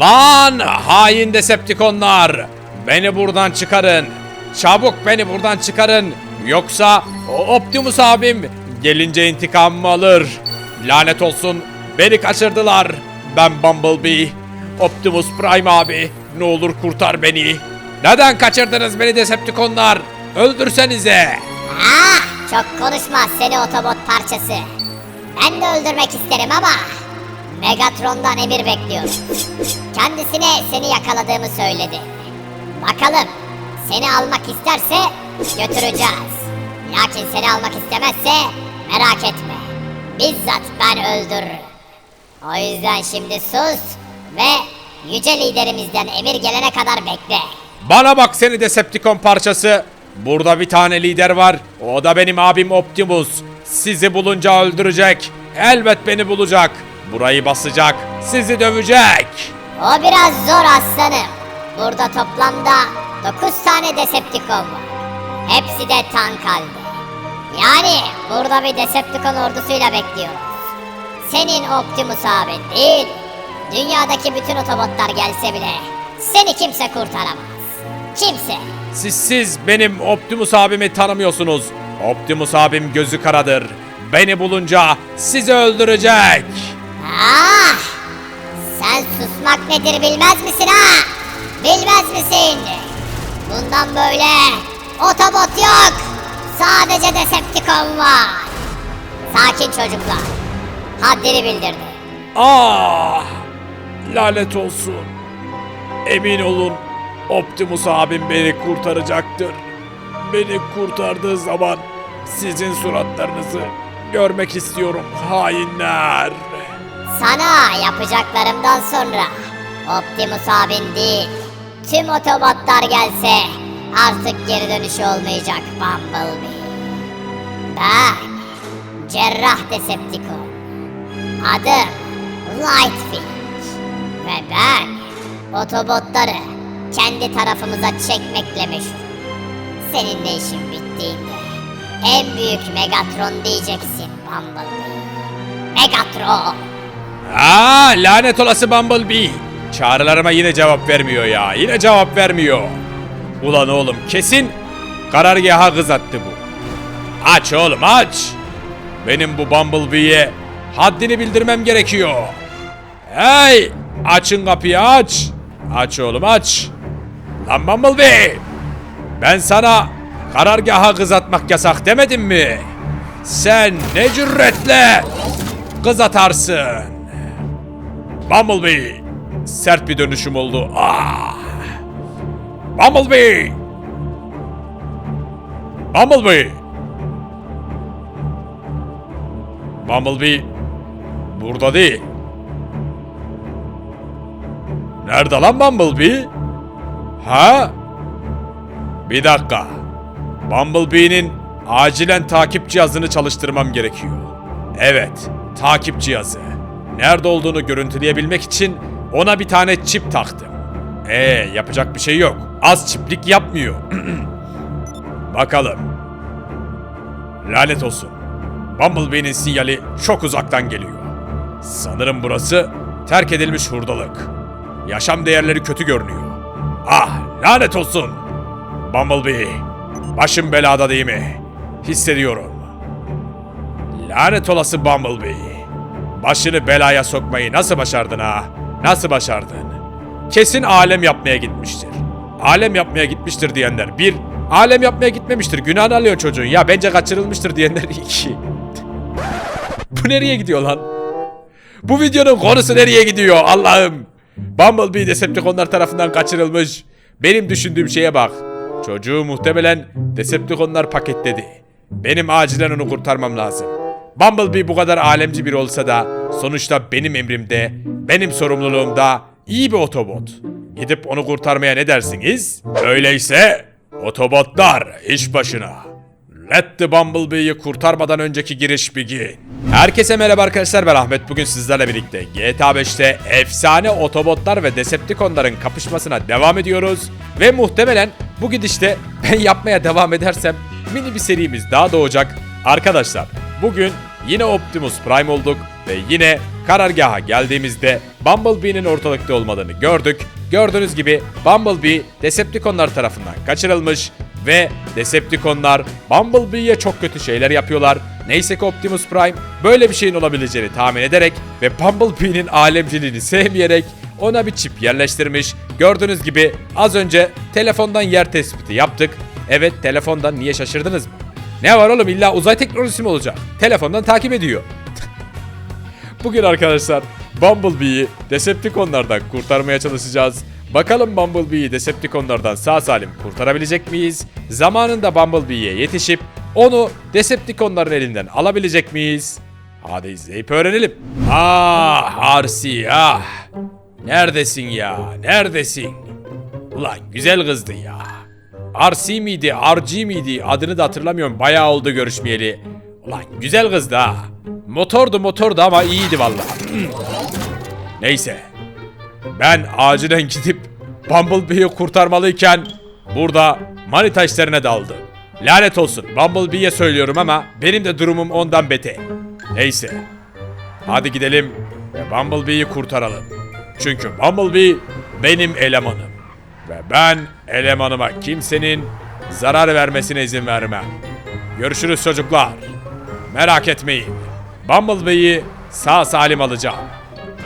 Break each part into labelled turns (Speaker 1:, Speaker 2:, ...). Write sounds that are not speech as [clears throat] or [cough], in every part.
Speaker 1: Lan hain Decepticonlar! Beni buradan çıkarın. Çabuk beni buradan çıkarın. Yoksa Optimus abim gelince intikamımı alır. Lanet olsun beni kaçırdılar. Ben Bumblebee. Optimus Prime abi ne olur kurtar beni. Neden kaçırdınız beni Decepticonlar? Öldürsenize.
Speaker 2: Ah, çok konuşma seni otobot parçası. Ben de öldürmek isterim ama Megatron'dan emir bekliyorum. Kendisine seni yakaladığımı söyledi. Bakalım seni almak isterse götüreceğiz. Lakin seni almak istemezse merak etme. Bizzat ben öldürürüm. O yüzden şimdi sus ve yüce liderimizden emir gelene kadar bekle.
Speaker 1: Bana bak seni Decepticon parçası. Burada bir tane lider var. O da benim abim Optimus. Sizi bulunca öldürecek. Elbet beni bulacak. Burayı basacak. Sizi dövecek.
Speaker 2: O biraz zor aslanım. Burada toplamda 9 tane Decepticon var. Hepsi de tank halde. Yani burada bir Decepticon ordusuyla bekliyoruz. Senin Optimus abin değil, dünyadaki bütün otobotlar gelse bile seni kimse kurtaramaz. Kimse.
Speaker 1: Siz siz benim Optimus abimi tanımıyorsunuz. Optimus abim gözü karadır. Beni bulunca sizi öldürecek.
Speaker 2: Ah! Sen susmak nedir bilmez misin ha? Bilmez misin? Bundan böyle otobot yok. Sadece Decepticon var. Sakin çocuklar. Haddini bildirdi.
Speaker 1: Ah! Lanet olsun. Emin olun Optimus abim beni kurtaracaktır. Beni kurtardığı zaman sizin suratlarınızı görmek istiyorum hainler.
Speaker 2: Sana yapacaklarımdan sonra Optimus abin değil, tüm otobotlar gelse artık geri dönüşü olmayacak Bumblebee. Ben Cerrah Decepticon. Adım Lightfield. Ve ben otobotları kendi tarafımıza çekmekle meşhur. Seninle işin bittiğinde en büyük Megatron diyeceksin Bumblebee. Megatron.
Speaker 1: Aa, lanet olası Bumblebee. Çağrılarıma yine cevap vermiyor ya. Yine cevap vermiyor. Ulan oğlum kesin karargaha kız attı bu. Aç oğlum aç. Benim bu Bumblebee'ye haddini bildirmem gerekiyor. Hey! Açın kapıyı aç. Aç oğlum aç. Lan Bumblebee! Ben sana karargaha kız atmak yasak demedim mi? Sen ne cüretle kız atarsın? Bumblebee! Sert bir dönüşüm oldu. Ah! Bumblebee! Bumblebee! Bumblebee burada değil. Nerede lan Bumblebee? Ha? Bir dakika. Bumblebee'nin acilen takip cihazını çalıştırmam gerekiyor. Evet, takip cihazı. Nerede olduğunu görüntüleyebilmek için ona bir tane çip taktım. Ee, yapacak bir şey yok. Az çiplik yapmıyor. [clears throat] Bakalım. Lanet olsun. Bumblebee'nin sinyali çok uzaktan geliyor. Sanırım burası terk edilmiş hurdalık. Yaşam değerleri kötü görünüyor. Ah, lanet olsun. Bumblebee, başım belada değil mi? Hissediyorum. Lanet olası Bumblebee. Başını belaya sokmayı nasıl başardın ha? Nasıl başardın? Kesin alem yapmaya gitmiştir. Alem yapmaya gitmiştir diyenler bir, alem yapmaya gitmemiştir. Günahını alıyor çocuğun. Ya bence kaçırılmıştır diyenler iki. Bu nereye gidiyor lan? Bu videonun konusu nereye gidiyor Allah'ım? Bumblebee Decepticonlar tarafından kaçırılmış. Benim düşündüğüm şeye bak. Çocuğu muhtemelen Decepticonlar paketledi. Benim acilen onu kurtarmam lazım. Bumblebee bu kadar alemci biri olsa da sonuçta benim emrimde, benim sorumluluğumda iyi bir otobot. Gidip onu kurtarmaya ne dersiniz? Öyleyse otobotlar iş başına. Let the Bumblebee'yi kurtarmadan önceki giriş begin. Herkese merhaba arkadaşlar ben Ahmet. Bugün sizlerle birlikte GTA 5'te efsane otobotlar ve Decepticonların kapışmasına devam ediyoruz. Ve muhtemelen bu gidişte [laughs] ben yapmaya devam edersem mini bir serimiz daha doğacak. Arkadaşlar bugün yine Optimus Prime olduk ve yine Karargaha geldiğimizde Bumblebee'nin ortalıkta olmadığını gördük. Gördüğünüz gibi Bumblebee Decepticonlar tarafından kaçırılmış ve Decepticonlar Bumblebee'ye çok kötü şeyler yapıyorlar. Neyse ki Optimus Prime böyle bir şeyin olabileceğini tahmin ederek ve Bumblebee'nin alemciliğini sevmeyerek ona bir çip yerleştirmiş. Gördüğünüz gibi az önce telefondan yer tespiti yaptık. Evet telefondan niye şaşırdınız mı? Ne var oğlum illa uzay teknolojisi mi olacak? Telefondan takip ediyor. [laughs] Bugün arkadaşlar Bumblebee'yi Decepticonlardan kurtarmaya çalışacağız. Bakalım Bumblebee'yi Decepticonlardan sağ salim kurtarabilecek miyiz? Zamanında Bumblebee'ye yetişip onu Decepticonların elinden alabilecek miyiz? Hadi izleyip öğrenelim. Ah Arsi ah. Neredesin ya? Neredesin? Ulan güzel kızdı ya. Arsi miydi, RG miydi? Adını da hatırlamıyorum. Bayağı oldu görüşmeyeli. Ulan güzel kızdı ha. Motordu motordu ama iyiydi vallahi. Hmm. Neyse. Ben acilen gidip Bumblebee'yi kurtarmalıyken burada manita işlerine daldım. Lanet olsun Bumblebee'ye söylüyorum ama benim de durumum ondan beter. Neyse. Hadi gidelim ve Bumblebee'yi kurtaralım. Çünkü Bumblebee benim elemanım. Ve ben elemanıma kimsenin zarar vermesine izin vermem. Görüşürüz çocuklar. Merak etmeyin. Bumblebee'yi sağ salim alacağım.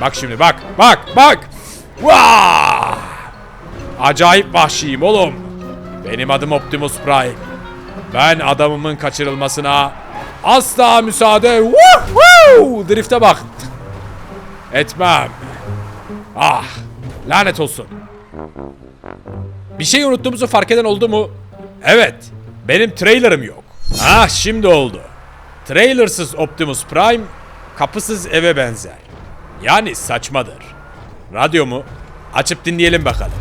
Speaker 1: Bak şimdi bak bak bak. Vaa! Acayip vahşiyim oğlum. Benim adım Optimus Prime. Ben adamımın kaçırılmasına asla müsaade... Woohoo! Drift'e bak. Etmem. Ah, lanet olsun. Bir şey unuttuğumuzu fark eden oldu mu? Evet, benim trailerım yok. Ah, şimdi oldu. Trailersız Optimus Prime, kapısız eve benzer. Yani saçmadır. Radyo mu? Açıp dinleyelim bakalım.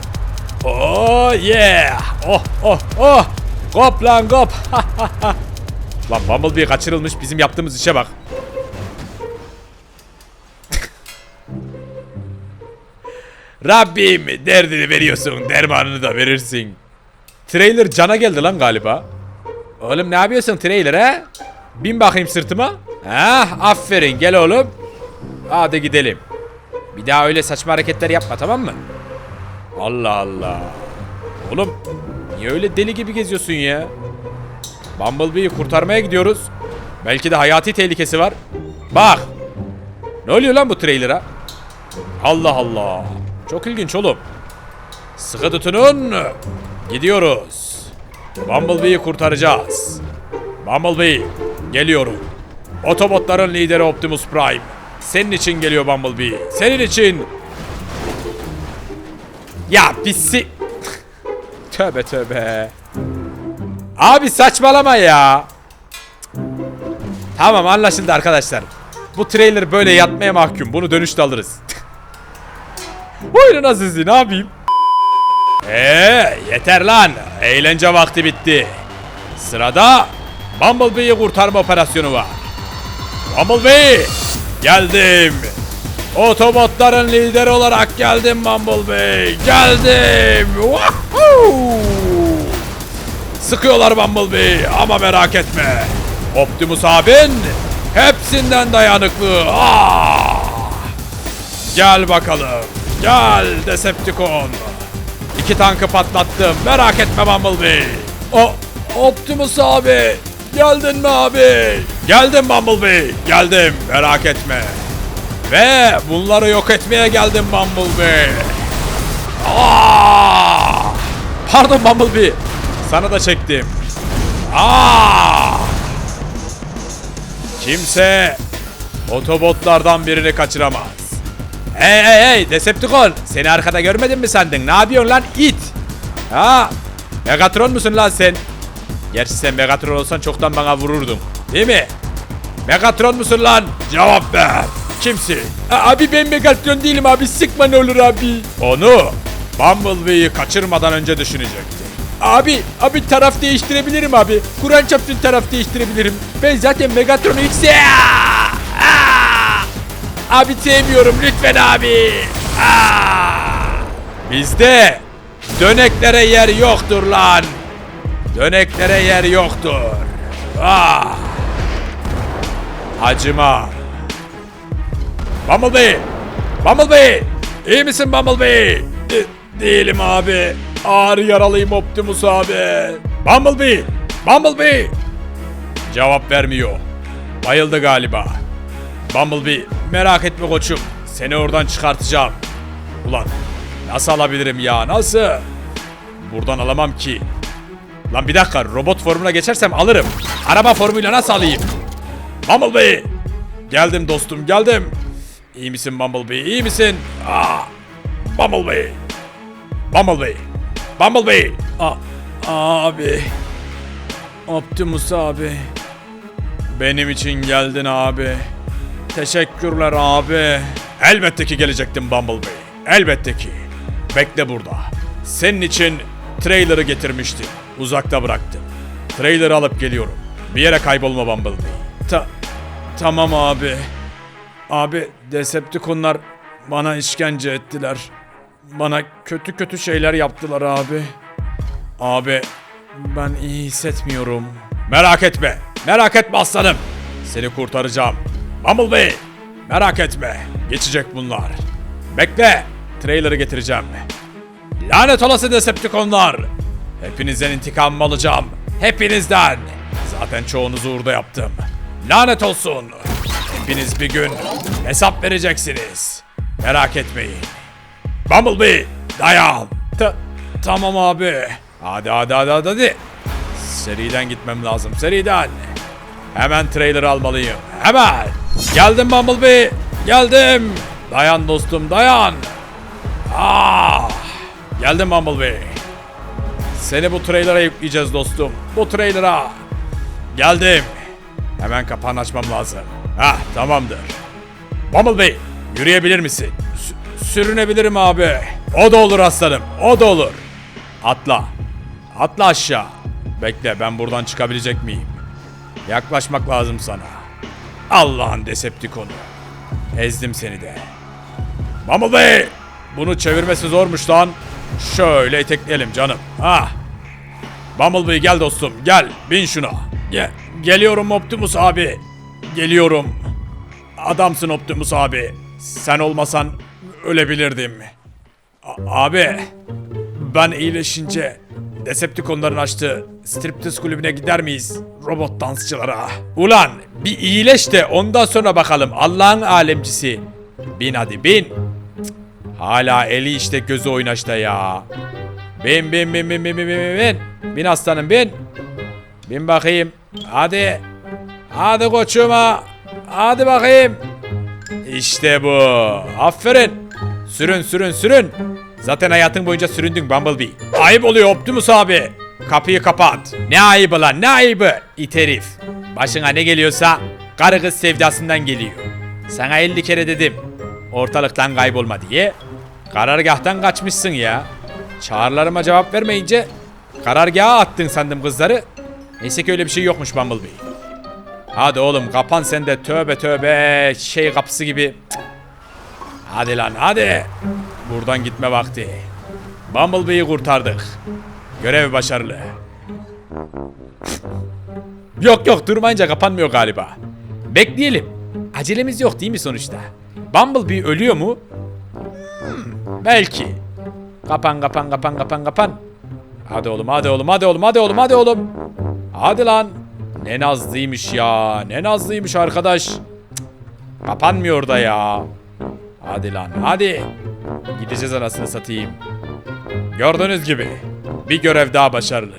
Speaker 1: Oh yeah! Oh oh oh! Gop lan gop! [laughs] lan Bumblebee kaçırılmış bizim yaptığımız işe bak. Rabbim derdini veriyorsun, dermanını da verirsin. Trailer cana geldi lan galiba. Oğlum ne yapıyorsun trailer he? Bin bakayım sırtıma. Ha, aferin gel oğlum. Hadi gidelim. Bir daha öyle saçma hareketler yapma tamam mı? Allah Allah. Oğlum niye öyle deli gibi geziyorsun ya? Bumblebee'yi kurtarmaya gidiyoruz. Belki de hayati tehlikesi var. Bak. Ne oluyor lan bu trailer'a? Allah Allah. Çok ilginç oğlum. Sıkı tutunun. Gidiyoruz. Bumblebee'yi kurtaracağız. Bumblebee, geliyorum. Otobotların lideri Optimus Prime. Senin için geliyor Bumblebee. Senin için. Ya pisi... [laughs] tövbe tövbe. Abi saçmalama ya. Tamam anlaşıldı arkadaşlar. Bu trailer böyle yatmaya mahkum. Bunu dönüşte alırız. [laughs] Buyurun Azizi ne yapayım? Eee yeter lan. Eğlence vakti bitti. Sırada Bumblebee'yi kurtarma operasyonu var. Bumblebee! Geldim. Otobotların lideri olarak geldim Bumblebee. Geldim. Wahoo! Sıkıyorlar Bumblebee ama merak etme. Optimus abin hepsinden dayanıklı. Ah! Gel bakalım. Gel Decepticon. İki tankı patlattım. Merak etme Bumblebee. O Optimus abi. Geldin mi abi? Geldim Bumblebee. Geldim. Merak etme. Ve bunları yok etmeye geldim Bumblebee. Aa! Pardon Bumblebee. Sana da çektim. Aa! Kimse Otobotlardan birini kaçıramaz. Hey hey hey Decepticon seni arkada görmedin mi sandın? Ne yapıyorsun lan it? Ha? Megatron musun lan sen? Gerçi sen Megatron olsan çoktan bana vururdun. Değil mi? Megatron musun lan? Cevap ver. Kimsin? abi ben Megatron değilim abi sıkma ne olur abi. Onu Bumblebee'yi kaçırmadan önce düşünecekti. Abi, abi taraf değiştirebilirim abi. Kur'an çapsın taraf değiştirebilirim. Ben zaten Megatron'u hiç! Abi sevmiyorum lütfen abi. Aa! Bizde döneklere yer yoktur lan. Döneklere yer yoktur. Ah! Acıma. Bumblebee! Bumblebee! İyi misin Bumblebee? De- değilim abi. Ağır yaralıyım Optimus abi. Bumblebee! Bumblebee! Cevap vermiyor. Bayıldı galiba. Bumblebee merak etme koçum. Seni oradan çıkartacağım. Ulan nasıl alabilirim ya nasıl? Buradan alamam ki. Lan bir dakika robot formuna geçersem alırım. Araba formuyla nasıl alayım? Bumblebee! Geldim dostum geldim. İyi misin Bumblebee iyi misin? Aa, Bumblebee! Bumblebee! Bumblebee! Aa, abi. Optimus abi. Benim için geldin abi. Teşekkürler abi. Elbette ki gelecektim Bumblebee. Elbette ki. Bekle burada. Senin için trailer'ı getirmiştim. Uzakta bıraktım. Trailer'ı alıp geliyorum. Bir yere kaybolma Bumblebee. Ta tamam abi. Abi Decepticonlar bana işkence ettiler. Bana kötü kötü şeyler yaptılar abi. Abi ben iyi hissetmiyorum. Merak etme. Merak etme aslanım. Seni kurtaracağım. Bumblebee. Merak etme. Geçecek bunlar. Bekle. Trailer'ı getireceğim. Lanet olası Decepticonlar. Hepinizden intikam alacağım. Hepinizden. Zaten çoğunuzu orada yaptım. Lanet olsun. Hepiniz bir gün hesap vereceksiniz. Merak etmeyin. Bumblebee dayan. Ta- tamam abi. Hadi hadi hadi hadi hadi. Seriden gitmem lazım seriden. Hemen trailer almalıyım. Hemen. Geldim Bumblebee. Geldim. Dayan dostum dayan. Ah. Geldim Bumblebee. Seni bu trailer'a yükleyeceğiz dostum. Bu trailer'a. Geldim. Hemen kapağını açmam lazım. Hah tamamdır. Bumblebee yürüyebilir misin? Sü- sürünebilirim abi. O da olur aslanım. O da olur. Atla. Atla aşağı. Bekle ben buradan çıkabilecek miyim? Yaklaşmak lazım sana. Allah'ın Decepticon'u. Ezdim seni de. Bumblebee! Bunu çevirmesi zormuş lan. Şöyle itekleyelim canım. Ah. Bumblebee gel dostum gel. Bin şuna. Ge- geliyorum Optimus abi. Geliyorum. Adamsın Optimus abi. Sen olmasan ölebilirdim. A- abi. Ben iyileşince Decepticonların açtığı striptiz kulübüne gider miyiz? Robot dansçılara. Ulan bir iyileş de ondan sonra bakalım Allah'ın alemcisi. Bin hadi bin. Cık. Hala eli işte gözü oynaşta ya. Bin bin bin bin bin bin bin bin. Bin aslanım bin. Bin bakayım. Hadi. Hadi koçuma. Hadi bakayım. İşte bu. Aferin. Sürün sürün sürün. Zaten hayatın boyunca süründün Bumblebee. Ayıp oluyor Optimus abi. Kapıyı kapat. Ne ayıbı lan ne ayıbı? İt herif. Başına ne geliyorsa karı kız sevdasından geliyor. Sana 50 kere dedim. Ortalıktan kaybolma diye. Karargahtan kaçmışsın ya. Çağrılarıma cevap vermeyince karargaha attın sandım kızları. Neyse ki öyle bir şey yokmuş Bumblebee. Hadi oğlum kapan sen de tövbe tövbe şey kapısı gibi. Cık. Hadi lan hadi. Buradan gitme vakti. Bumblebee'yi kurtardık. Görev başarılı. yok yok durmayınca kapanmıyor galiba. Bekleyelim. Acelemiz yok değil mi sonuçta? Bumblebee ölüyor mu? Hmm, belki. Kapan kapan kapan kapan kapan. Hadi oğlum hadi oğlum hadi oğlum hadi oğlum hadi oğlum. Hadi lan. Ne nazlıymış ya. Ne nazlıymış arkadaş. Cık, Kapanmıyor da ya. Hadi lan hadi. Gideceğiz anasını satayım. Gördüğünüz gibi bir görev daha başarılı.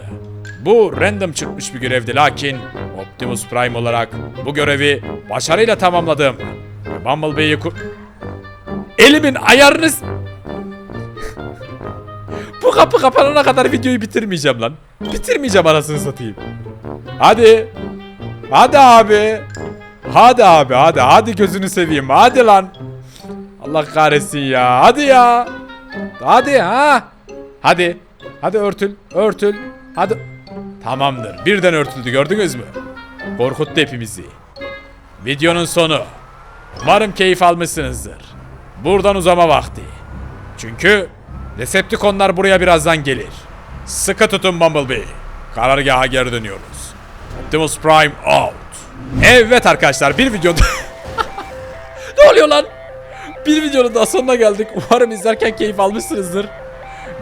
Speaker 1: Bu random çıkmış bir görevdi lakin Optimus Prime olarak bu görevi başarıyla tamamladım. Bumblebee'yi kur... Elimin ayarını... s- bu kapı kapanana kadar videoyu bitirmeyeceğim lan. Bitirmeyeceğim anasını satayım. Hadi. Hadi abi. Hadi abi hadi hadi gözünü seveyim hadi lan. Allah kahretsin ya hadi ya. Hadi ha. Hadi. Hadi örtül örtül. Hadi. Tamamdır birden örtüldü gördünüz mü? Korkuttu hepimizi. Videonun sonu. Umarım keyif almışsınızdır. Buradan uzama vakti. Çünkü Decepticonlar buraya birazdan gelir. Sıkı tutun Bumblebee. Karargaha geri dönüyoruz. Optimus Prime out. Evet arkadaşlar bir videoda... [laughs] ne oluyor lan? Bir videonun daha sonuna geldik. Umarım izlerken keyif almışsınızdır.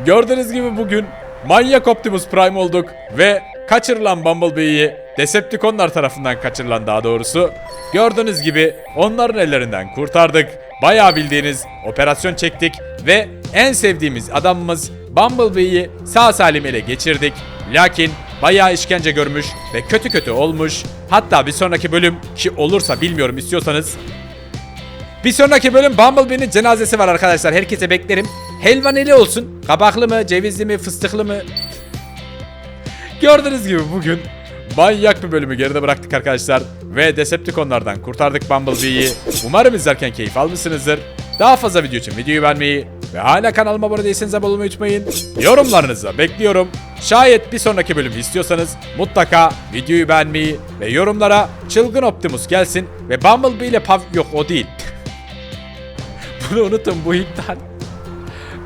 Speaker 1: Gördüğünüz gibi bugün Manyak Optimus Prime olduk ve kaçırılan Bumblebee'yi Decepticonlar tarafından kaçırılan daha doğrusu. Gördüğünüz gibi onların ellerinden kurtardık. Bayağı bildiğiniz operasyon çektik ve en sevdiğimiz adamımız Bumblebee'yi sağ salim ele geçirdik. Lakin bayağı işkence görmüş ve kötü kötü olmuş. Hatta bir sonraki bölüm ki olursa bilmiyorum istiyorsanız bir sonraki bölüm Bumblebee'nin cenazesi var arkadaşlar. Herkese beklerim. Helvaneli olsun. Kabaklı mı, cevizli mi, fıstıklı mı? Gördüğünüz gibi bugün manyak bir bölümü geride bıraktık arkadaşlar. Ve Decepticonlardan kurtardık Bumblebee'yi. Umarım izlerken keyif almışsınızdır. Daha fazla video için videoyu beğenmeyi ve hala kanalıma abone değilseniz abone olmayı unutmayın. Yorumlarınızı bekliyorum. Şayet bir sonraki bölümü istiyorsanız mutlaka videoyu beğenmeyi ve yorumlara çılgın Optimus gelsin ve Bumblebee ile Pav... Yok o değil. Bunu unutun bu iptal.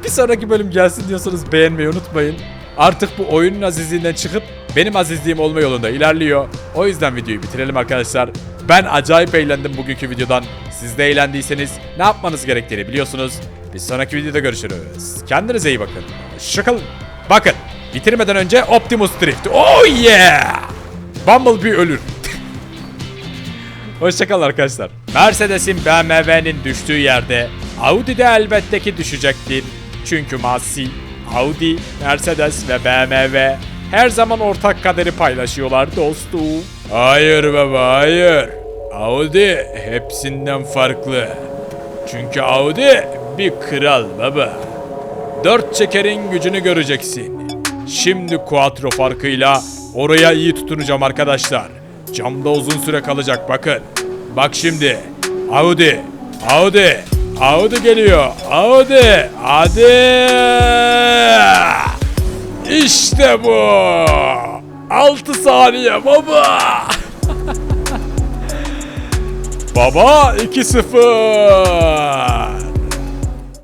Speaker 1: Bir sonraki bölüm gelsin diyorsanız beğenmeyi unutmayın. Artık bu oyunun azizliğinden çıkıp benim azizliğim olma yolunda ilerliyor. O yüzden videoyu bitirelim arkadaşlar. Ben acayip eğlendim bugünkü videodan. Siz de eğlendiyseniz ne yapmanız gerektiğini biliyorsunuz. Bir sonraki videoda görüşürüz. Kendinize iyi bakın. Şakal. Bakın bitirmeden önce Optimus Drift. Oh yeah! Bumblebee ölür. [laughs] Hoşçakalın arkadaşlar. Mercedes'in BMW'nin düştüğü yerde Audi de elbette ki düşecektir. Çünkü Masi, Audi, Mercedes ve BMW her zaman ortak kaderi paylaşıyorlar dostum. Hayır baba hayır. Audi hepsinden farklı. Çünkü Audi bir kral baba. Dört çekerin gücünü göreceksin. Şimdi Quattro farkıyla oraya iyi tutunacağım arkadaşlar. Camda uzun süre kalacak bakın. Bak şimdi. Audi. Audi. Audi geliyor. Audi. Hadi. İşte bu. 6 saniye baba. [laughs] baba 2-0.